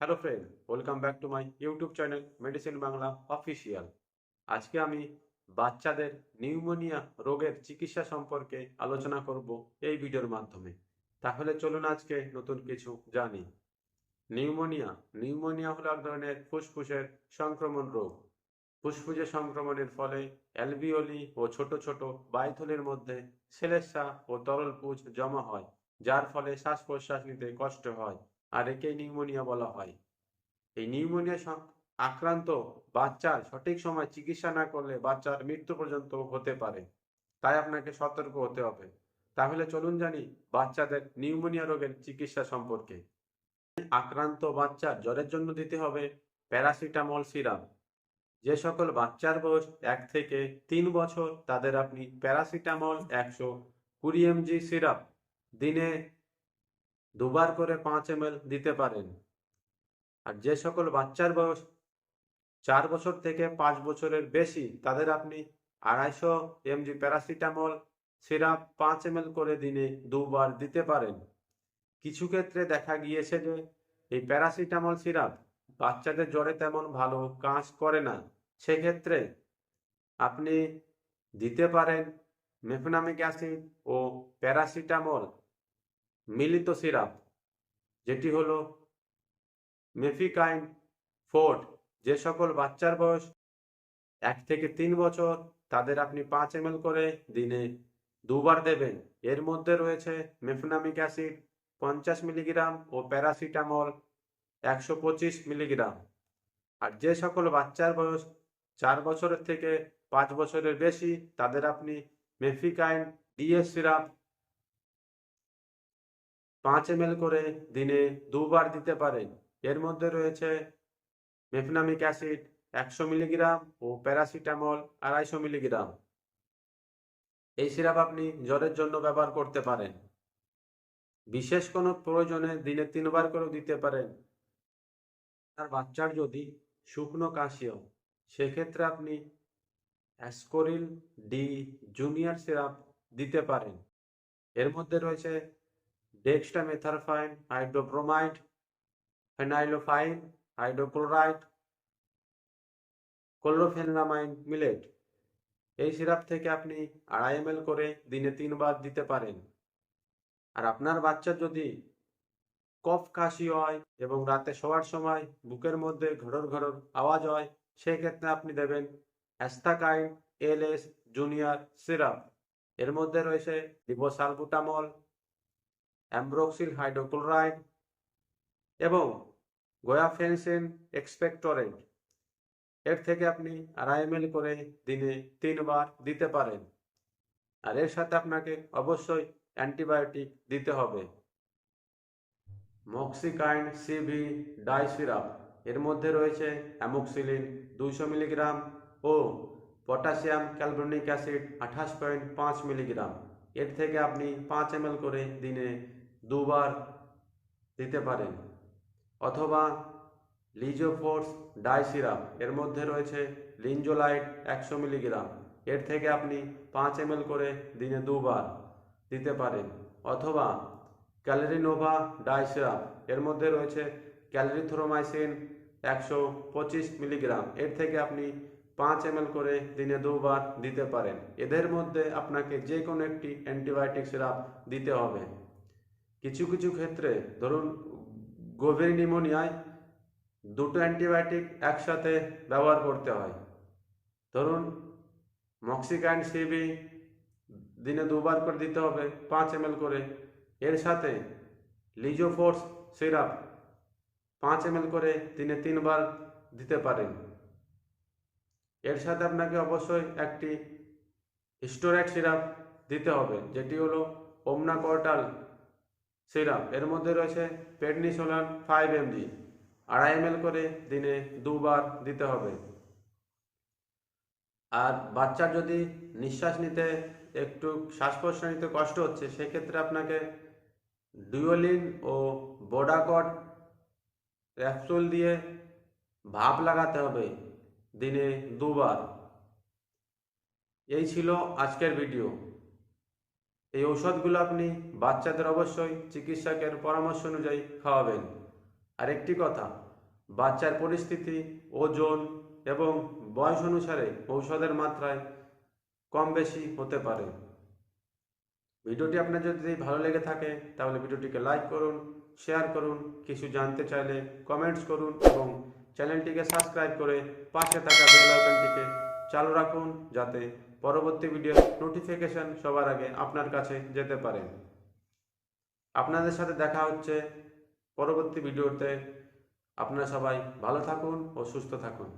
Hello friend welcome back to my YouTube channel medicine Bangla official আজকে আমি বাচ্চাদের pneumonia রোগের চিকিৎসা সম্পর্কে আলোচনা করব এই ভিডিওর মাধ্যমে। তাহলে চলুন আজকে নতুন কিছু জানি। নিউমোনিয়া নিউমোনিয়া হলো এক ধরনের ফুসফুসের সংক্রমণ রোগ। ফুসফুসে সংক্রমণের ফলে অ্যালভিওলি ও ছোট ছোট বায়ুথলির মধ্যে সেলেসা ও তরল পুজ জমা হয়, যার ফলে শ্বাস প্রশ্বাস নিতে কষ্ট হয়। আর একেই নিউমোনিয়া বলা হয়। এই নিউমোনিয়া আক্রান্ত বাচ্চার সঠিক সময় চিকিৎসা না করলে বাচ্চার মৃত্যু পর্যন্ত হতে পারে। তাই আপনাকে সতর্ক হতে হবে। তাহলে চলুন জানি বাচ্চাদের নিউমোনিয়া রোগের চিকিৎসা সম্পর্কে। আক্রান্ত বাচ্চার জ্বরের জন্য দিতে হবে প্যারাসিটামল সিরাপ যে সকল বাচ্চার বয়স এক থেকে তিন বছর, তাদের আপনি প্যারাসিটামল একশো কুড়ি এমজি সিরাপ দিনে দুবার করে পাঁচ এম দিতে পারেন। আর যে সকল বাচ্চার বয়স চার বছর থেকে পাঁচ বছরের বেশি, তাদের আপনি আড়াইশো এমজি প্যারাসিটামল, সিরাপ পাঁচ এম করে দিনে দুবার দিতে পারেন। কিছু ক্ষেত্রে দেখা গিয়েছে যে, এই প্যারাসিটামল সিরাপ বাচ্চাদের জ্বরে তেমন ভালো কাজ করে না। সেক্ষেত্রে আপনি দিতে পারেন মেফনামিক অ্যাসিড ও প্যারাসিটামল। মিলিত সিরাপ, যেটি হলো মেফিকাইন ফোর্ট। যে সকল বাচ্চার বয়স এক থেকে তিন বছর, তাদের আপনি পাঁচ এম করে দিনে দুবার দেবেন। এর মধ্যে রয়েছে মেফনামিক অ্যাসিড পঞ্চাশ মিলিগ্রাম ও প্যারাসিটামল একশো পঁচিশ মিলিগ্রাম। আর যে সকল বাচ্চার বয়স চার বছরের থেকে পাঁচ বছরের বেশি, তাদের আপনি মেফিকাইন ডিএস সিরাপ পাঁচ এম করে দিনে দুবার দিতে পারেন। এর মধ্যে রয়েছে মেফনামিক অ্যাসিড একশো মিলিগ্রাম ও প্যারাসিটামল আড়াইশো মিলিগ্রাম। এই সিরাপ আপনি জ্বরের জন্য ব্যবহার করতে পারেন। বিশেষ কোনো প্রয়োজনে দিনে তিনবার করেও দিতে পারেন। আর বাচ্চার যদি শুকনো কাশিও, সেক্ষেত্রে আপনি অ্যাসকোরিল ডি জুনিয়র সিরাপ দিতে পারেন। এর মধ্যে রয়েছে dextromethorphan hydrobromide phenylephrine hydrochloride chlorpheniramine maleate এই সিরাপ থেকে আপনি আড়াই এম করে দিনে তিনবার দিতে পারেন। আর আপনার বাচ্চা যদি কফ কাশি হয় এবং রাতে শোয়ার সময় বুকের মধ্যে ঘড়র ঘড়র আওয়াজ হয়, সেক্ষেত্রে আপনি দেবেন অ্যাস্থাকাইন এলএস জুনিয়র সিরাপ এর মধ্যে রয়েছে লিবোসালবুটামল অ্যাম্ব্রোক্সিল হাইড্রোক্লোরাইড এবং গোয়াফেনসিন এক্সপেক্টরেন্ট এর থেকে আপনি আড়াই করে দিনে তিনবার দিতে পারেন। আর এর সাথে আপনাকে অবশ্যই অ্যান্টিবায়োটিক দিতে হবে। মক্সিকাইন সিভি ডাই সিরাপ। এর মধ্যে রয়েছে অ্যামোক্সিলিন দুইশো মিলিগ্রাম ও পটাশিয়াম ক্যালবনিক অ্যাসিড আঠাশ পয়েন্ট পাঁচ মিলিগ্রাম। এর থেকে আপনি পাঁচ এম করে দিনে দুবার দিতে পারেন। অথবা লিজোফোর্স ডাই সিরাপ, এর মধ্যে রয়েছে লিনজোলাইট একশো মিলিগ্রাম, এর থেকে আপনি পাঁচ এম করে দিনে দুবার দিতে পারেন। অথবা ক্যালোরিনোভা ডাই সিরাপ, এর মধ্যে রয়েছে ক্যালোরিথ্রোমাইসিন একশো পঁচিশ মিলিগ্রাম, এর থেকে আপনি পাঁচ এম করে দিনে দুবার দিতে পারেন। এদের মধ্যে আপনাকে যে কোনো একটি অ্যান্টিবায়োটিক সিরাপ দিতে হবে। কিছু কিছু ক্ষেত্রে ধরুন গভীর নিউমোনিয়ায় দুটো অ্যান্টিবায়োটিক একসাথে ব্যবহার করতে হয়। ধরুন মক্সিকাইন সিবি দিনে দুবার করে দিতে হবে পাঁচ এম করে। এর সাথে লিজোফোর্স সিরাপ পাঁচ এম করে দিনে তিনবার দিতে পারেন। এর সাথে আপনাকে অবশ্যই একটি স্টোরাইড সিরাপ দিতে হবে, যেটি হলো ওমনা কর্টাল সিরাপ এর মধ্যে রয়েছে পেডনিসোলান ফাইভ এমজি আড়াই এম করে দিনে দুবার দিতে হবে। আর বাচ্চার যদি নিঃশ্বাস নিতে, একটু শ্বাস প্রশ্বাস নিতে কষ্ট হচ্ছে, সেক্ষেত্রে আপনাকে ডুয়োলিন ও বোডাকট ক্যাপসুল দিয়ে ভাপ লাগাতে হবে দিনে দুবার। এই ছিল আজকের ভিডিও। এই ঔষধগুলো আপনি বাচ্চাদের অবশ্যই চিকিৎসকের পরামর্শ অনুযায়ী খাওয়াবেন। আর একটি কথা, বাচ্চার পরিস্থিতি, ওজন এবং বয়স অনুসারে ঔষধের মাত্রায় কম বেশি হতে পারে। ভিডিওটি আপনার যদি ভালো লেগে থাকে, তাহলে ভিডিওটিকে লাইক করুন, শেয়ার করুন, কিছু জানতে চাইলে কমেন্টস করুন এবং চ্যানেলটিকে সাবস্ক্রাইব করে পাশে থাকা বেল আইকনটিকে চালু রাখুন যাতে পরবর্তী ভিডিও নোটিফিকেশন সবার আগে আপনার কাছে যেতে পারে। আপনাদের সাথে দেখা হচ্ছে পরবর্তী ভিডিওতে। আপনারা সবাই ভালো থাকুন ও সুস্থ থাকুন।